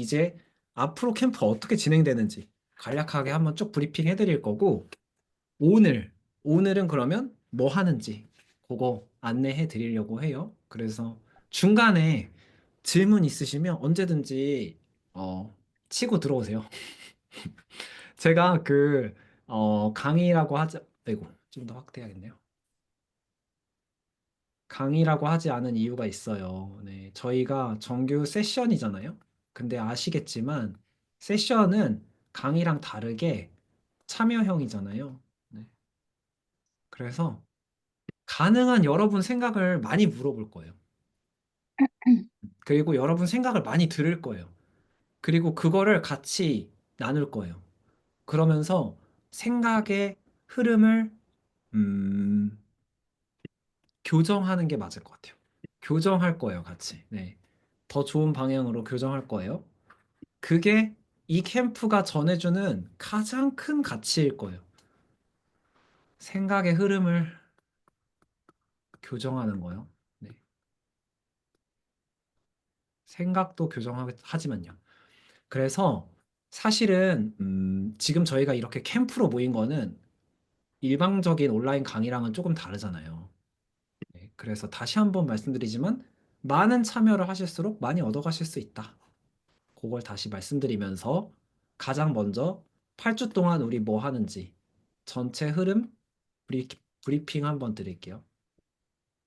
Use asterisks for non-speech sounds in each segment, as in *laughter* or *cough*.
이제 앞으로 캠프 어떻게 진행되는지 간략하게 한번 쭉 브리핑 해드릴 거고 오늘 오늘은 그러면 뭐 하는지 그거 안내해 드리려고 해요. 그래서 중간에 질문 있으시면 언제든지 어, 치고 들어오세요. *laughs* 제가 그 어, 강의라고 하지 아이고 좀 더 확대해야겠네요. 강의라고 하지 않은 이유가 있어요. 네, 저희가 정규 세션이잖아요. 근데 아시겠지만 세션은 강의랑 다르게 참여형이잖아요. 네. 그래서 가능한 여러분 생각을 많이 물어볼 거예요. 그리고 여러분 생각을 많이 들을 거예요. 그리고 그거를 같이 나눌 거예요. 그러면서 생각의 흐름을 음, 교정하는 게 맞을 것 같아요. 교정할 거예요, 같이. 네. 더 좋은 방향으로 교정할 거예요. 그게 이 캠프가 전해주는 가장 큰 가치일 거예요. 생각의 흐름을 교정하는 거요. 네. 생각도 교정하지만요. 그래서 사실은 음, 지금 저희가 이렇게 캠프로 모인 거는 일방적인 온라인 강의랑은 조금 다르잖아요. 네, 그래서 다시 한번 말씀드리지만 많은 참여를 하실수록 많이 얻어가실 수 있다. 그걸 다시 말씀드리면서 가장 먼저 8주 동안 우리 뭐 하는지 전체 흐름 브리, 브리핑 한번 드릴게요.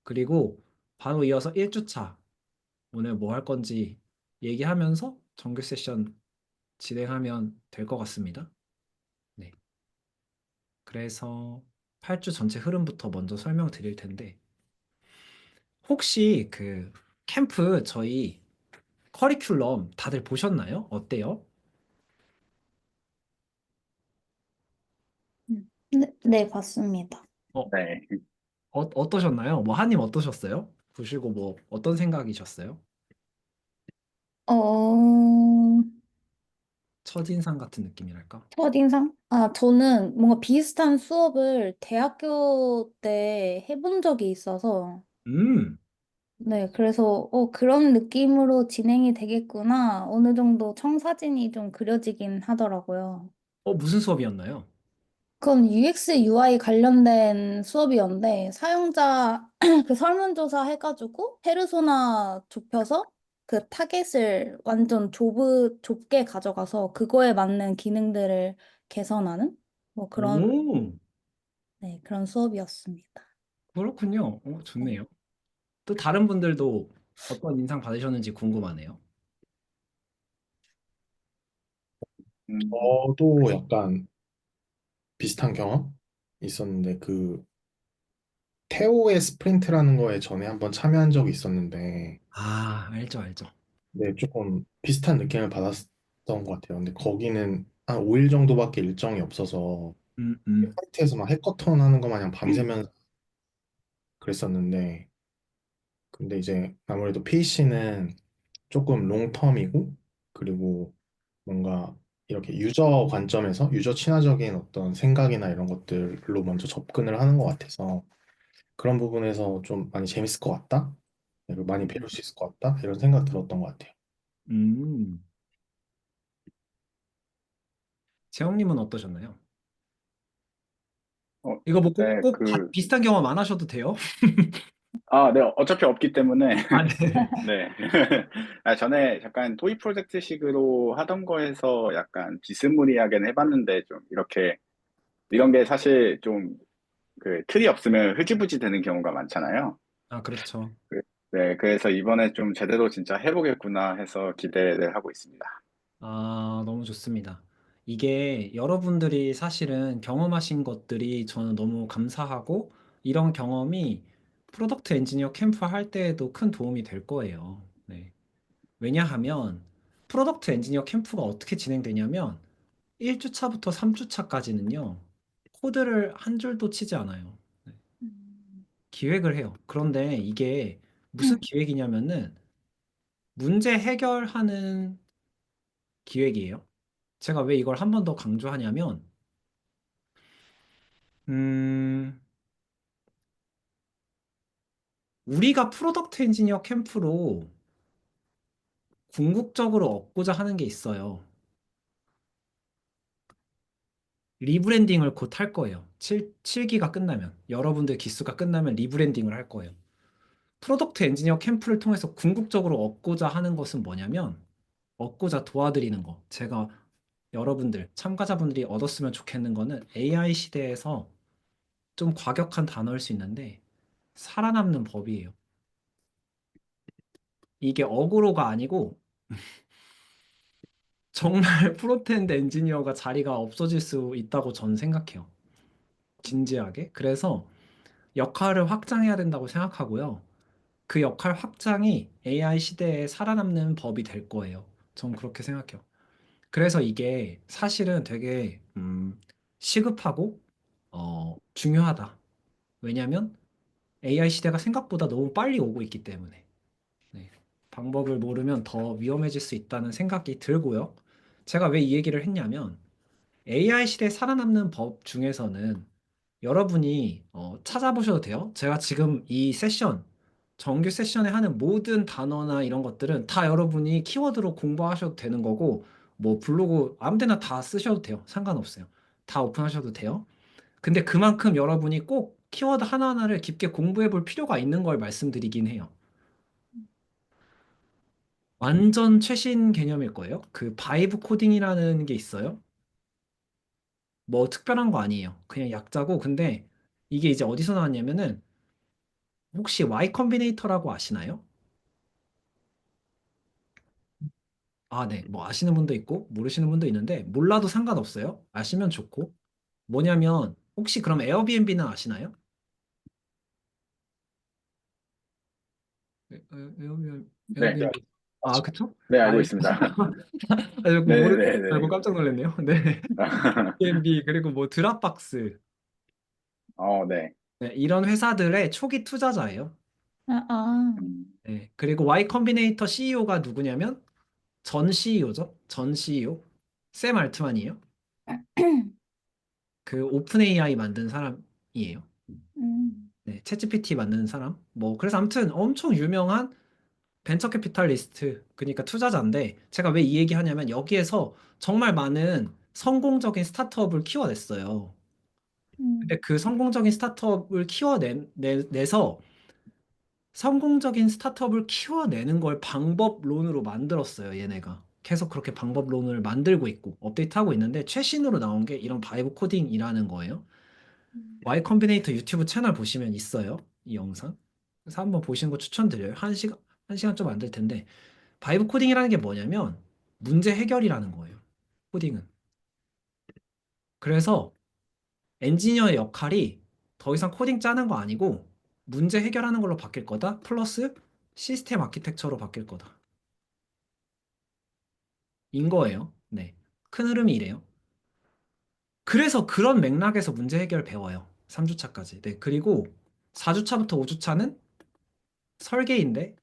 그리고 바로 이어서 1주차 오늘 뭐 할 건지 얘기하면서 정규 세션 진행하면 될 것 같습니다. 네. 그래서 8주 전체 흐름부터 먼저 설명드릴 텐데 혹시 그 캠프 저희 커리큘럼 다들 보셨나요? 어때요? 네, 네, 봤습니다. 네. 어, 어떠셨나요? 뭐 하님 어떠셨어요? 보시고 뭐 어떤 생각이셨어요? 어, 첫인상 같은 느낌이랄까? 첫인상? 아, 저는 뭔가 비슷한 수업을 대학교 때 해본 적이 있어서, 음, 네, 그래서, 어, 그런 느낌으로 진행이 되겠구나. 어느 정도 청사진이 좀 그려지긴 하더라고요. 어, 무슨 수업이었나요? 그건 UX, UI 관련된 수업이었는데, 사용자 *clears throat* 그 설문조사 해가지고, 페르소나 좁혀서 그 타겟을 완전 좁, 좁게 가져가서 그거에 맞는 기능들을 개선하는 뭐 그런, 오, 네, 그런 수업이었습니다. 그렇군요. 어, 네. 좋네요. 또 다른 분들도 어떤 인상 받으셨는지 궁금하네요. 음, 저도 약간 비슷한 경험 있었는데 그 테오의 스프린트라는 거에 전에 한번 참여한 적이 있었는데 아, 알죠, 알죠. 네, 조금 비슷한 느낌을 받았던 것 같아요. 근데 거기는 한 5일 정도밖에 일정이 없어서 음, 음. 사이트에서 막 해커톤 하는 거 마냥 밤새면서 그랬었는데 근데 이제 아무래도 PC는 조금 롱텀이고 그리고 뭔가 이렇게 유저 관점에서 유저 친화적인 어떤 생각이나 이런 것들로 먼저 접근을 하는 것 같아서 그런 부분에서 좀 많이 재밌을 것 같다? 그리고 많이 배울 수 있을 것 같다? 이런 생각 들었던 것 같아요. 음. 재영님은 어떠셨나요? 어, 이거 뭐 네, 꼭, 꼭 그- 다- 비슷한 경험 안 하셔도 돼요? *laughs* 아, 네, 어차피 없기 때문에. 아, 네. *laughs* 네. *laughs* 아, 전에 약간 토이 프로젝트식으로 하던 거에서 약간 비스무리하게는 해봤는데, 좀 이렇게, 이런 게 사실 좀, 그, 틀이 없으면 흐지부지 되는 경우가 많잖아요. 아, 그렇죠. 네, 그래서 이번에 좀 제대로 진짜 해보겠구나 해서 기대를 하고 있습니다. 아, 너무 좋습니다. 이게 여러분들이 사실은 경험하신 것들이 저는 너무 감사하고 이런 경험이 프로덕트 엔지니어 캠프 할 때에도 큰 도움이 될 거예요. 네. 왜냐하면 프로덕트 엔지니어 캠프가 어떻게 진행되냐면 1주차부터 3주차까지는요. 코드를 한 줄도 치지 않아요. 네. 기획을 해요. 그런데 이게 무슨 음. 기획이냐면은 문제 해결하는 기획이에요. 제가 왜 이걸 한 번 더 강조하냐면, 음, 우리가 프로덕트 엔지니어 캠프로 궁극적으로 얻고자 하는 게 있어요. 리브랜딩을 곧 할 거예요. 7, 7기가 끝나면. 여러분들 기수가 끝나면 리브랜딩을 할 거예요. 프로덕트 엔지니어 캠프를 통해서 궁극적으로 얻고자 하는 것은 뭐냐면, 얻고자 도와드리는 거. 제가 여러분들, 참가자분들이 얻었으면 좋겠는 거는 AI 시대에서 좀 과격한 단어일 수 있는데, 살아남는 법이에요. 이게 어그로가 아니고, *laughs* 정말 프론트엔드 엔지니어가 자리가 없어질 수 있다고 저는 생각해요. 진지하게. 그래서 역할을 확장해야 된다고 생각하고요. 그 역할 확장이 AI 시대에 살아남는 법이 될 거예요. 전 그렇게 생각해요. 그래서 이게 사실은 되게 음, 시급하고 어, 중요하다. 왜냐하면 AI 시대가 생각보다 너무 빨리 오고 있기 때문에. 네. 방법을 모르면 더 위험해질 수 있다는 생각이 들고요. 제가 왜 이 얘기를 했냐면 AI 시대에 살아남는 법 중에서는 여러분이 어, 찾아보셔도 돼요. 제가 지금 이 세션, 정규 세션에 하는 모든 단어나 이런 것들은 다 여러분이 키워드로 공부하셔도 되는 거고, 뭐 블로그 아무 데나 다 쓰셔도 돼요. 상관없어요. 다 오픈하셔도 돼요. 근데 그만큼 여러분이 꼭 키워드 하나하나를 깊게 공부해 볼 필요가 있는 걸 말씀드리긴 해요. 완전 최신 개념일 거예요. 그 바이브 코딩이라는 게 있어요. 뭐 특별한 거 아니에요. 그냥 약자고 근데 이게 이제 어디서 나왔냐면은 혹시 Y 컴비네이터라고 아시나요? 아, 네. 뭐 아시는 분도 있고 모르시는 분도 있는데 몰라도 상관없어요. 아시면 좋고. 뭐냐면 혹시 그럼 에어비앤비는 아시나요? 에- 에- 에어비앤 네. 에어비앤비. 아, 그쵸? 네, 알고 있습니다. *laughs* 아, 이거 네, 모르 네, 네. 알고 깜짝 놀랐네요. 네. *laughs* 에어비앤비 그리고 뭐 드랍박스. 어, 네. 네, 이런 회사들의 초기 투자자예요. 아, 아. 음, 네. 그리고 Y 컴비네이터 CEO가 누구냐면 전 CEO죠. 전 CEO. 샘 알트만이에요. *clears throat* 그 오픈 AI 만든 사람이에요. 음. 네, 챗GPT 만드는 사람. 뭐 그래서 아무튼 엄청 유명한 벤처 캐피탈리스트, 그러니까 투자자인데 제가 왜 이 얘기 하냐면 여기에서 정말 많은 성공적인 스타트업을 키워냈어요. 음. 근데 그 성공적인 스타트업을 키워내서 성공적인 스타트업을 키워내는 걸 방법론으로 만들었어요, 얘네가. 계속 그렇게 방법론을 만들고 있고 업데이트하고 있는데 최신으로 나온 게 이런 바이브 코딩이라는 거예요. Y 컴비네이터 유튜브 채널 보시면 있어요, 이 영상. 그래서 한번 보시는 거 추천드려요. 한 시간, 한 시간 좀 안 될 텐데. 바이브 코딩이라는 게 뭐냐면 문제 해결이라는 거예요, 코딩은. 그래서 엔지니어의 역할이 더 이상 코딩 짜는 거 아니고 문제 해결하는 걸로 바뀔 거다. 플러스 시스템 아키텍처로 바뀔 거다. 인 거예요. 네. 큰 흐름이 이래요. 그래서 그런 맥락에서 문제 해결 배워요. 3주차까지. 네. 그리고 4주차부터 5주차는 설계인데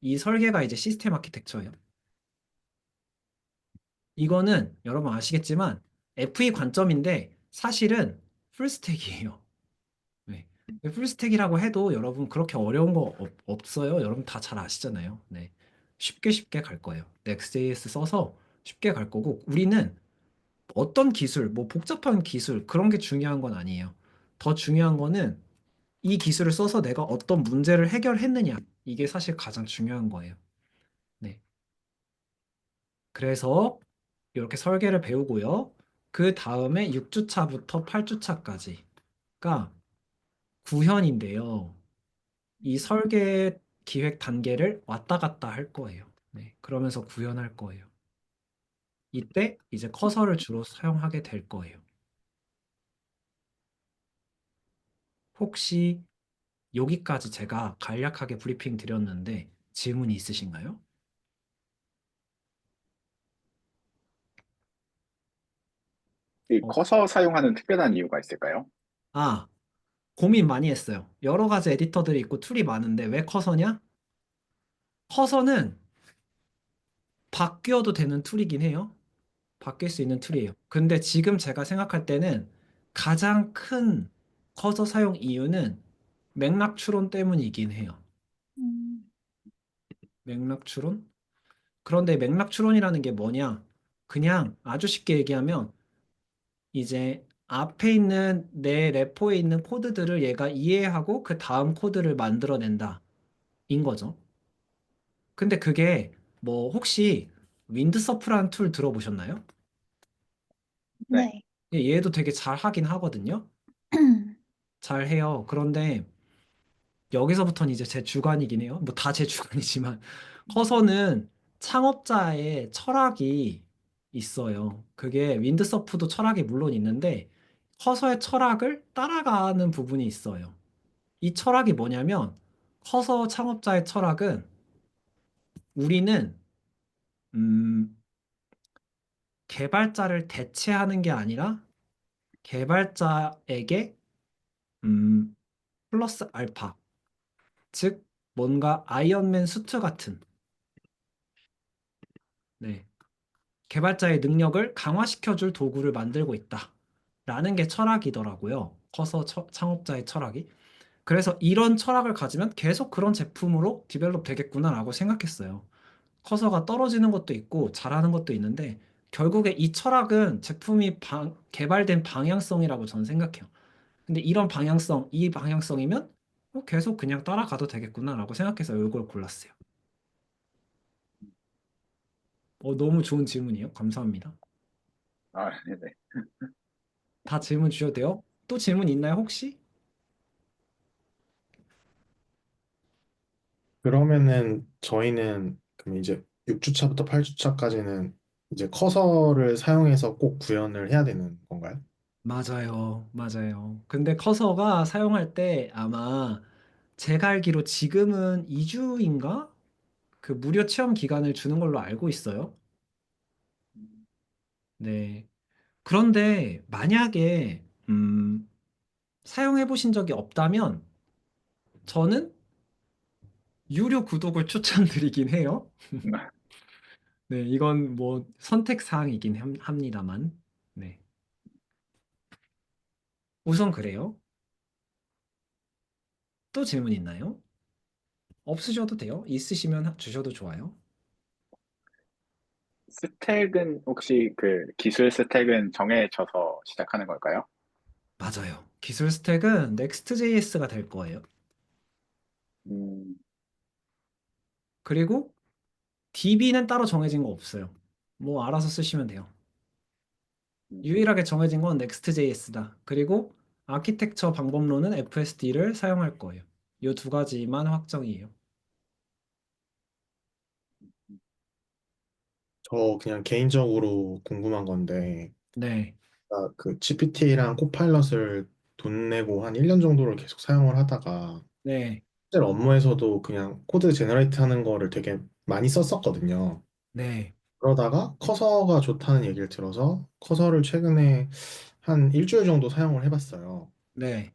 이 설계가 이제 시스템 아키텍처예요. 이거는 여러분 아시겠지만 FE 관점인데 사실은 풀스택이에요. 네. 풀스택이라고 해도 여러분 그렇게 어려운 거 없, 없어요. 여러분 다 잘 아시잖아요. 네. 쉽게 쉽게 갈 거예요. Next.js 써서 쉽게 갈 거고 우리는 어떤 기술, 뭐 복잡한 기술 그런 게 중요한 건 아니에요. 더 중요한 거는 이 기술을 써서 내가 어떤 문제를 해결했느냐. 이게 사실 가장 중요한 거예요. 네. 그래서 이렇게 설계를 배우고요. 그 다음에 6주차부터 8주차까지가 구현인데요. 이 설계 기획 단계를 왔다 갔다 할 거예요. 네, 그러면서 구현할 거예요. 이때 이제 커서를 주로 사용하게 될 거예요. 혹시 여기까지 제가 간략하게 브리핑 드렸는데 질문이 있으신가요? 이 어. 커서 사용하는 특별한 이유가 있을까요? 아, 고민 많이 했어요. 여러 가지 에디터들이 있고 툴이 많은데 왜 커서냐? 커서는 바뀌어도 되는 툴이긴 해요. 바뀔 수 있는 툴이에요. 근데 지금 제가 생각할 때는 가장 큰 커서 사용 이유는 맥락 추론 때문이긴 해요. 음. 맥락 추론? 그런데 맥락 추론이라는 게 뭐냐? 그냥 아주 쉽게 얘기하면 이제 앞에 있는 내 레포에 있는 코드들을 얘가 이해하고 그 다음 코드를 만들어낸다. 인 거죠. 근데 그게 뭐 혹시 윈드서프라는 툴 들어보셨나요? 네. 예, 얘도 되게 잘 하긴 하거든요. *clears throat* 잘 해요. 그런데 여기서부터는 이제 제 주관이긴 해요. 뭐 다 제 *laughs* 주관이지만 커서는 창업자의 철학이 있어요. 그게 윈드서프도 철학이 물론 있는데 커서의 철학을 따라가는 부분이 있어요. 이 철학이 뭐냐면 커서 창업자의 철학은 우리는 음, 개발자를 대체하는 게 아니라 개발자에게 음, 플러스 알파, 즉 뭔가 아이언맨 수트 같은 네, 개발자의 능력을 강화시켜줄 도구를 만들고 있다 라는 게 철학이더라고요. 커서 처- 창업자의 철학이. 그래서 이런 철학을 가지면 계속 그런 제품으로 디벨롭 되겠구나라고 생각했어요. 커서가 떨어지는 것도 있고 잘하는 것도 있는데 결국에 이 철학은 제품이 방- 개발된 방향성이라고 저는 생각해요. 근데 이런 방향성, 이 방향성이면 어, 계속 그냥 따라가도 되겠구나라고 생각해서 이걸 골랐어요. 어, 너무 좋은 질문이에요. 감사합니다. 아, 네네. 다 질문 주셔도 돼요? 또 질문 있나요, 혹시? 그러면은 저희는 그럼 이제 6주차부터 8주차까지는 이제 커서를 사용해서 꼭 구현을 해야 되는 건가요? 맞아요. 맞아요. 근데 커서가 사용할 때 아마 제가 알기로 지금은 2주인가? 그 무료 체험 기간을 주는 걸로 알고 있어요. 네. 그런데 만약에 음, 사용해 보신 적이 없다면 저는 유료 구독을 추천드리긴 해요. *laughs* 네, 이건 뭐 선택 사항이긴 함- 합니다만. 네. 우선 그래요. 또 질문 있나요? 없으셔도 돼요. 있으시면 하- 주셔도 좋아요. 스택은 혹시 그 기술 스택은 정해져서 시작하는 걸까요? 맞아요. 기술 스택은 Next.js가 될 거예요. 음, 그리고 DB는 따로 정해진 거 없어요. 뭐 알아서 쓰시면 돼요. 음. 유일하게 정해진 건 Next.js다. 그리고 아키텍처 방법론은 FSD를 사용할 거예요. 이 두 가지만 확정이에요. 저 그냥 개인적으로 궁금한 건데 네, 아, 그 GPT랑 코파일럿을 돈 내고 한 1년 정도를 계속 사용을 하다가 네, 실제 업무에서도 그냥 코드 제너레이트 하는 거를 되게 많이 썼었거든요. 네, 그러다가 커서가 좋다는 얘기를 들어서 커서를 최근에 한 일주일 정도 사용을 해봤어요. 네,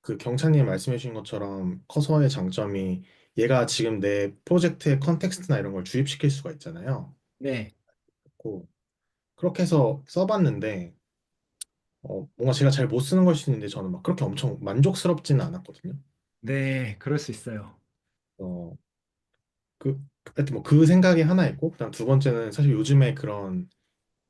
그 경찬님 말씀해 주신 것처럼 커서의 장점이 얘가 지금 내 프로젝트의 컨텍스트나 이런 걸 주입시킬 수가 있잖아요. 네, 고 그렇게 해서 써봤는데 어, 뭔가 제가 잘 못 쓰는 걸수 있는데 저는 막 그렇게 엄청 만족스럽지는 않았거든요. 네, 그럴 수 있어요. 어, 그, 하여튼 뭐 그 생각이 하나 있고, 그다음 두 번째는 사실 요즘에 그런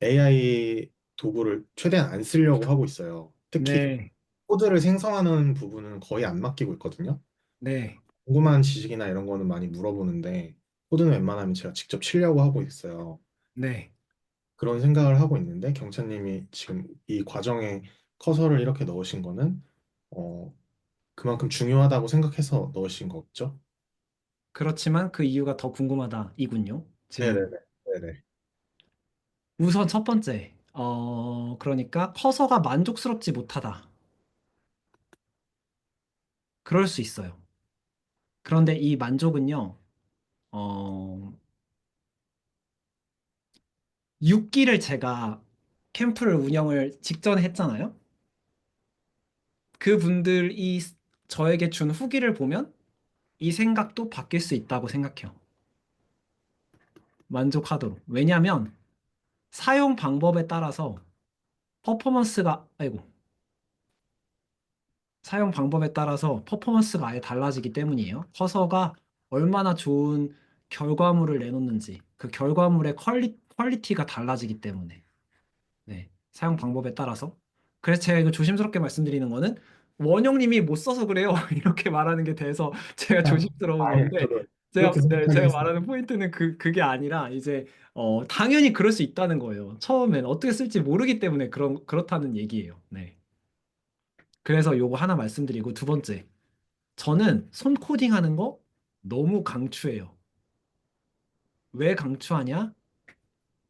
AI 도구를 최대한 안 쓰려고 하고 있어요. 특히 네, 코드를 생성하는 부분은 거의 안 맡기고 있거든요. 네, 궁금한 지식이나 이런 거는 많이 물어보는데, 코드는 웬만하면 제가 직접 치려고 하고 있어요. 네. 그런 생각을 하고 있는데, 경찬님이 지금 이 과정에 커서를 이렇게 넣으신 거는, 어, 그만큼 중요하다고 생각해서 넣으신 거죠? 그렇지만 그 이유가 더 궁금하다 이군요. 질문. 네네네. 네네. 우선 첫 번째, 어, 그러니까 커서가 만족스럽지 못하다. 그럴 수 있어요. 그런데 이 만족은요, 어, 6기를 제가 캠프를 운영을 직전에 했잖아요. 그분들이 저에게 준 후기를 보면 이 생각도 바뀔 수 있다고 생각해요. 만족하도록. 왜냐하면 사용 방법에 따라서 퍼포먼스가, 아이고, 사용 방법에 따라서 퍼포먼스가 아예 달라지기 때문이에요. 커서가 얼마나 좋은 결과물을 내놓는지 그 결과물의 퀄리, 퀄리티가 달라지기 때문에 네, 사용 방법에 따라서 그래서 제가 이거 조심스럽게 말씀드리는 거는 원영님이 못 써서 그래요 *laughs* 이렇게 말하는 게 돼서 제가 조심스러운 아예 건데 제가 네, 제가 말하는 포인트는 그 그게 아니라 이제 어 당연히 그럴 수 있다는 거예요. 처음엔 어떻게 쓸지 모르기 때문에 그런 그렇다는 얘기예요. 네. 그래서 요거 하나 말씀드리고 두 번째 저는 손 코딩하는 거 너무 강추해요. 왜 강추하냐?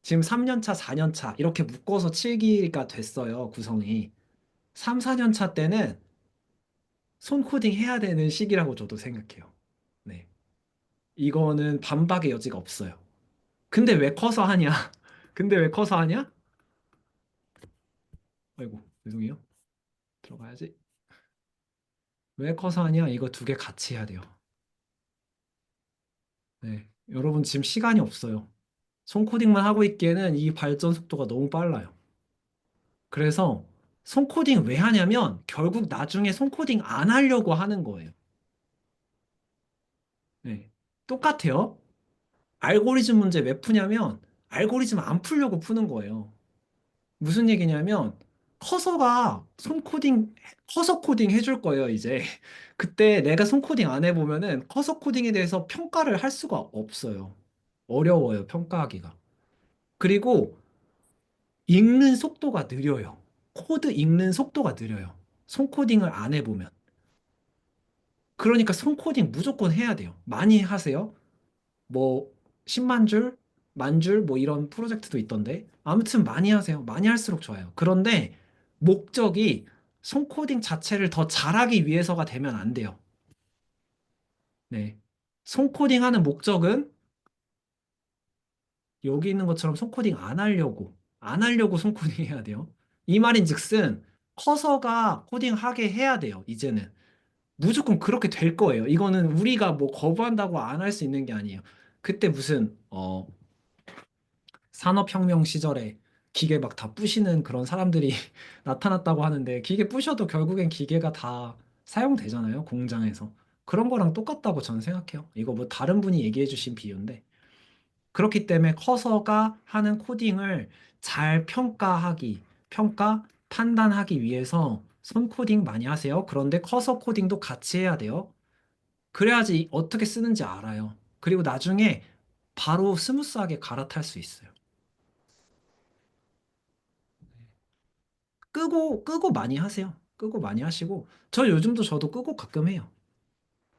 지금 3년차, 4년차 이렇게 묶어서 7기가 됐어요, 구성이. 3, 4년차 때는 손 코딩 해야 되는 시기라고 저도 생각해요. 네. 이거는 반박의 여지가 없어요. 근데 왜 커서 하냐? *laughs* 근데 왜 커서 하냐? 아이고, 죄송해요. 들어가야지. 왜 커서 하냐? 이거 두 개 같이 해야 돼요. 네. 여러분 지금 시간이 없어요. 손코딩만 하고 있기에는 이 발전 속도가 너무 빨라요. 그래서 손코딩 왜 하냐면 결국 나중에 손코딩 안 하려고 하는 거예요. 네. 똑같아요. 알고리즘 문제 왜 푸냐면 알고리즘 안 풀려고 푸는 거예요. 무슨 얘기냐면 커서가 손코딩 커서 코딩 해줄 거예요, 이제. *laughs* 그때 내가 손코딩 안 해보면은 커서 코딩에 대해서 평가를 할 수가 없어요. 어려워요, 평가하기가. 그리고 읽는 속도가 느려요. 코드 읽는 속도가 느려요. 손코딩을 안 해보면. 그러니까 손코딩 무조건 해야 돼요. 많이 하세요. 뭐 10만 줄, 만 줄 뭐 이런 프로젝트도 있던데. 아무튼 많이 하세요. 많이 할수록 좋아요. 그런데 목적이 손코딩 자체를 더 잘하기 위해서가 되면 안 돼요. 네. 손코딩 하는 목적은 여기 있는 것처럼 손코딩 안 하려고, 안 하려고 손코딩 해야 돼요. 이 말인즉슨 커서가 코딩하게 해야 돼요. 이제는. 무조건 그렇게 될 거예요. 이거는 우리가 뭐 거부한다고 안 할 수 있는 게 아니에요. 그때 무슨 어 산업혁명 시절에 기계 막 다 부시는 그런 사람들이 *laughs* 나타났다고 하는데 기계 부셔도 결국엔 기계가 다 사용되잖아요. 공장에서. 그런 거랑 똑같다고 저는 생각해요. 이거 뭐 다른 분이 얘기해 주신 비유인데 그렇기 때문에 커서가 하는 코딩을 잘 평가하기, 평가, 판단하기 위해서 손 코딩 많이 하세요. 그런데 커서 코딩도 같이 해야 돼요. 그래야지 어떻게 쓰는지 알아요. 그리고 나중에 바로 스무스하게 갈아탈 수 있어요. 끄고, 끄고 많이 하세요. 끄고 많이 하시고. 저 요즘도 저도 끄고 가끔 해요.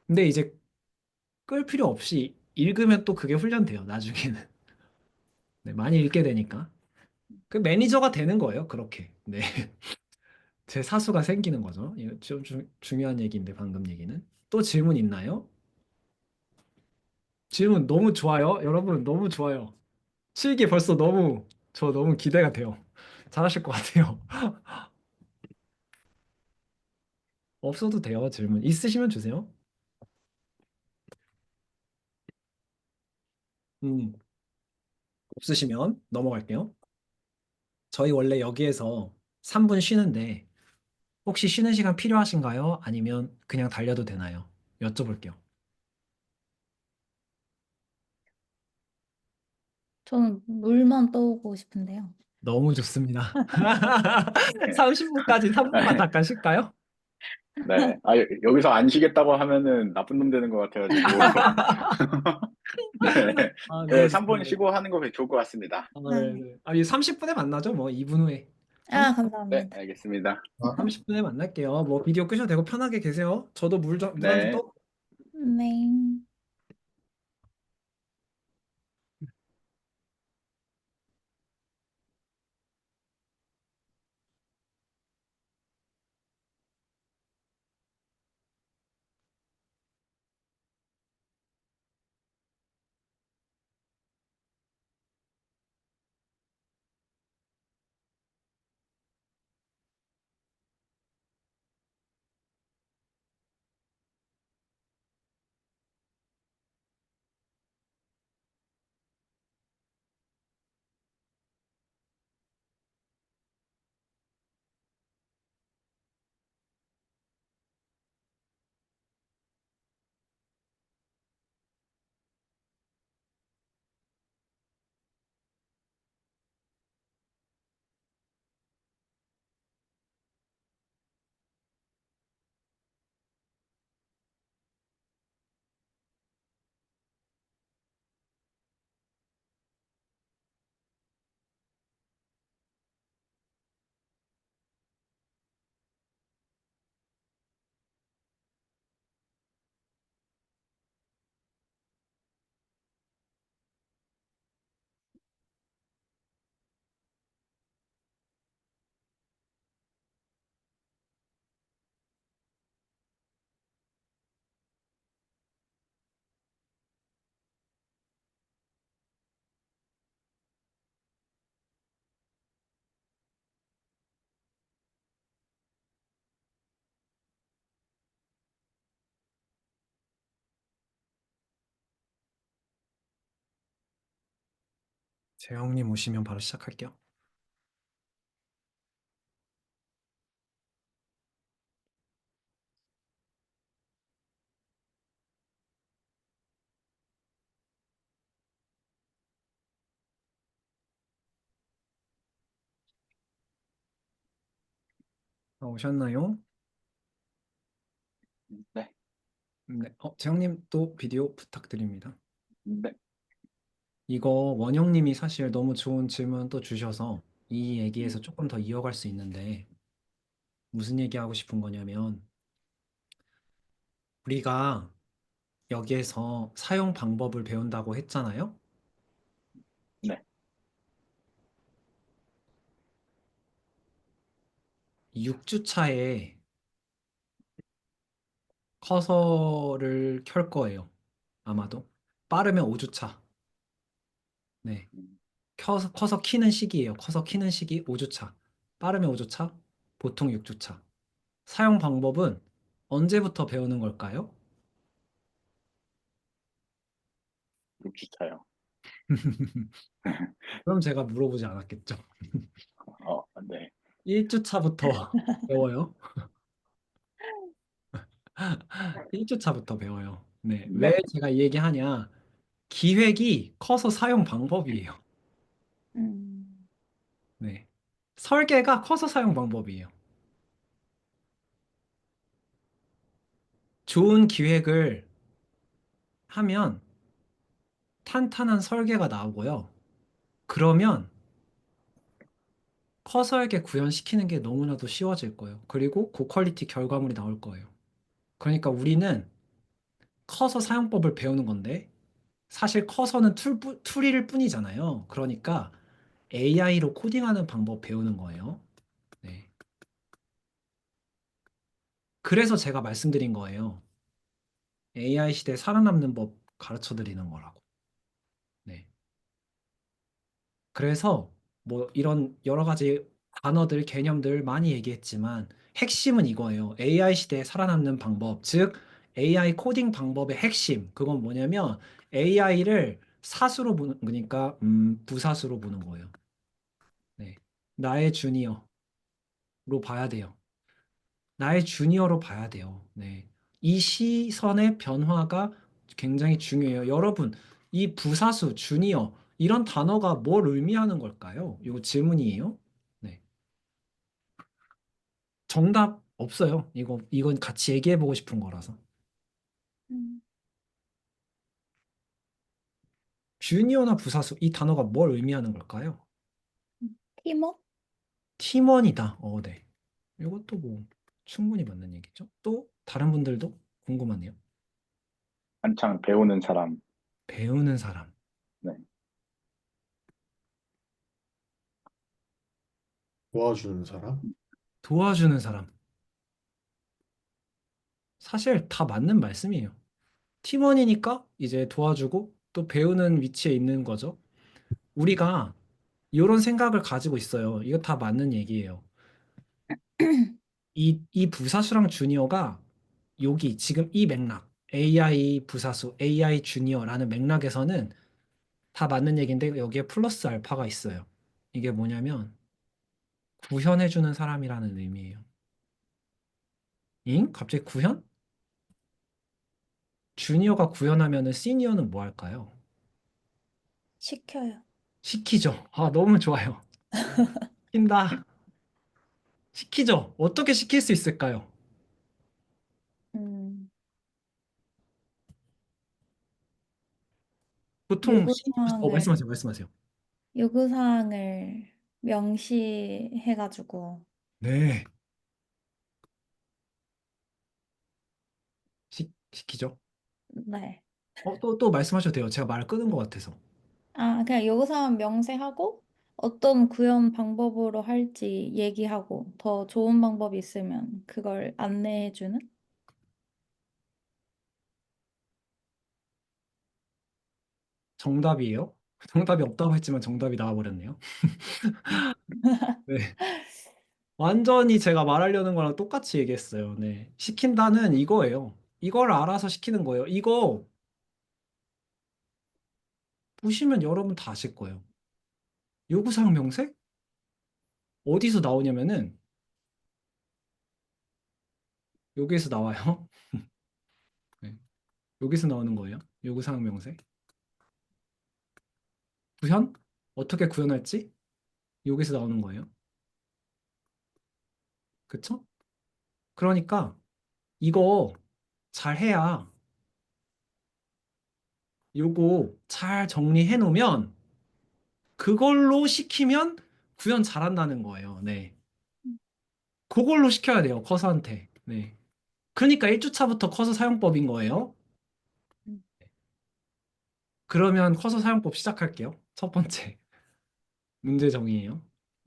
근데 이제 끌 필요 없이 읽으면 또 그게 훈련돼요. 나중에는. *laughs* 네, 많이 읽게 되니까. 그 매니저가 되는 거예요. 그렇게. 네. *laughs* 제 사수가 생기는 거죠. 이거 좀 중- 중요한 얘기인데 방금 얘기는. 또 질문 있나요? 질문 너무 좋아요. 여러분 너무 좋아요. 실기 벌써 너무 저 너무 기대가 돼요. 잘하실 것 같아요. *laughs* 없어도 돼요. 질문 있으시면 주세요. 음, 없으시면 넘어갈게요. 저희 원래 여기에서 3분 쉬는데 혹시 쉬는 시간 필요하신가요? 아니면 그냥 달려도 되나요? 여쭤볼게요. 저는 물만 떠오고 싶은데요. 너무 좋습니다. *laughs* 30분까지 3분만 잠깐 쉴까요? 네. 아, 여- 여기서 안 쉬겠다고 하면은 나쁜 놈 되는 것 같아가지고. *laughs* 네. 아, 네, 너무 3분 좋습니다. 쉬고 하는 거 좋을 것 같습니다. 아, 네, 네. 아, 이 30분에 만나죠. 뭐 2분 후에. 아, 네, 감사합니다. 알겠습니다. 30분에 만날게요. 뭐 비디오 끄셔도 되고 편하게 계세요. 저도 물 좀, 물한 네. 잔 떠. 네. 재영님 오시면 바로 시작할게요. 어, 오셨나요? 네, 네. 어, 재영님 또 비디오 부탁드립니다. 네, 이거 원영님이 사실 너무 좋은 질문 또 주셔서 이 얘기에서 조금 더 이어갈 수 있는데 무슨 얘기하고 싶은 거냐면 우리가 여기에서 사용 방법을 배운다고 했잖아요. 네. 6주차에 커서를 켤 거예요. 아마도. 빠르면 5주차. 네. 켜서, 커서 키는 시기예요. 커서 키는 시기 5주차. 빠르면 5주차, 보통 6주차. 사용 방법은 언제부터 배우는 걸까요? 6주차요. *laughs* 그럼 제가 물어보지 않았겠죠. 어, 네. 1주차부터 *laughs* 배워요. *laughs* 1주차부터 배워요. 네. 네. 왜 제가 이 얘기하냐? 기획이 커서 사용 방법이에요. 음, 네. 설계가 커서 사용 방법이에요. 좋은 기획을 하면 탄탄한 설계가 나오고요. 그러면 커서에게 구현시키는 게 너무나도 쉬워질 거예요. 그리고 고퀄리티 결과물이 나올 거예요. 그러니까 우리는 커서 사용법을 배우는 건데 사실 커서는 툴, 뿐- 툴일 뿐이잖아요. 그러니까 AI로 코딩하는 방법 배우는 거예요. 네. 그래서 제가 말씀드린 거예요. AI 시대에 살아남는 법 가르쳐 드리는 거라고. 네. 그래서 뭐 이런 여러 가지 단어들, 개념들 많이 얘기했지만 핵심은 이거예요. AI 시대에 살아남는 방법, 즉 AI 코딩 방법의 핵심. 그건 뭐냐면 AI를 사수로 보는 그러니까 음, 부사수로 보는 거예요. 네. 나의 주니어로 봐야 돼요. 나의 주니어로 봐야 돼요. 네. 이 시선의 변화가 굉장히 중요해요. 여러분, 이 부사수, 주니어, 이런 단어가 뭘 의미하는 걸까요? 이거 질문이에요. 네. 정답 없어요. 이거, 이건 같이 얘기해 보고 싶은 거라서. 음, 주니어나 부사수, 이 단어가 뭘 의미하는 걸까요? 팀워? 팀원이다. 어, 네. 이것도 뭐 충분히 맞는 얘기죠. 또 다른 분들도 궁금하네요. 한창 배우는 사람. 배우는 사람. 도와주는 사람? 도와주는 사람. 사실 다 맞는 말씀이에요. 팀원이니까 이제 도와주고 또 배우는 위치에 있는 거죠. 우리가 이런 생각을 가지고 있어요. 이거 다 맞는 얘기예요. 이, 이 부사수랑 주니어가 여기 지금 이 맥락, AI 부사수, AI 주니어라는 맥락에서는 다 맞는 얘기인데 여기에 플러스 알파가 있어요. 이게 뭐냐면 구현해주는 사람이라는 의미예요. 잉? 갑자기 구현? 주니어가 구현하면은 시니어는 뭐 할까요? 시켜요. 시키죠. 아, 너무 좋아요. 시킨다. 시키죠. 어떻게 시킬 수 있을까요? 음, 보통 시- 어, 요구사항을, 말씀하세요. 말씀하세요. 요구 사항을 명시해가지고, 네. 시, 시키죠. 네. 어, 또, 또 말씀하셔도 돼요. 제가 말을 끊은 것 같아서. 아, 그냥 요구사항 명세하고, 어떤 구현 방법으로 할지 얘기하고, 더 좋은 방법이 있으면 그걸 안내해주는? 정답이에요. *laughs* 정답이 없다고 했지만 정답이 나와버렸네요. *laughs* 네. 완전히 제가 말하려는 거랑 똑같이 얘기했어요. 네. 시킨다는 이거예요. 이걸 알아서 시키는 거예요. 이거 보시면 여러분 다 아실 거예요. 요구사항 명세? 어디서 나오냐면은 여기에서 나와요. *laughs* 네. 여기서 나오는 거예요. 요구사항 명세. 구현? 어떻게 구현할지? 여기서 나오는 거예요. 그쵸? 그러니까 이거 잘 해야 요거 잘 정리해 놓으면 그걸로 시키면 구현 잘한다는 거예요. 네. 그걸로 시켜야 돼요. 커서한테. 네. 그러니까 1주차부터 커서 사용법인 거예요. 음. 그러면 커서 사용법 시작할게요. 첫 번째 *laughs* 문제 정의예요.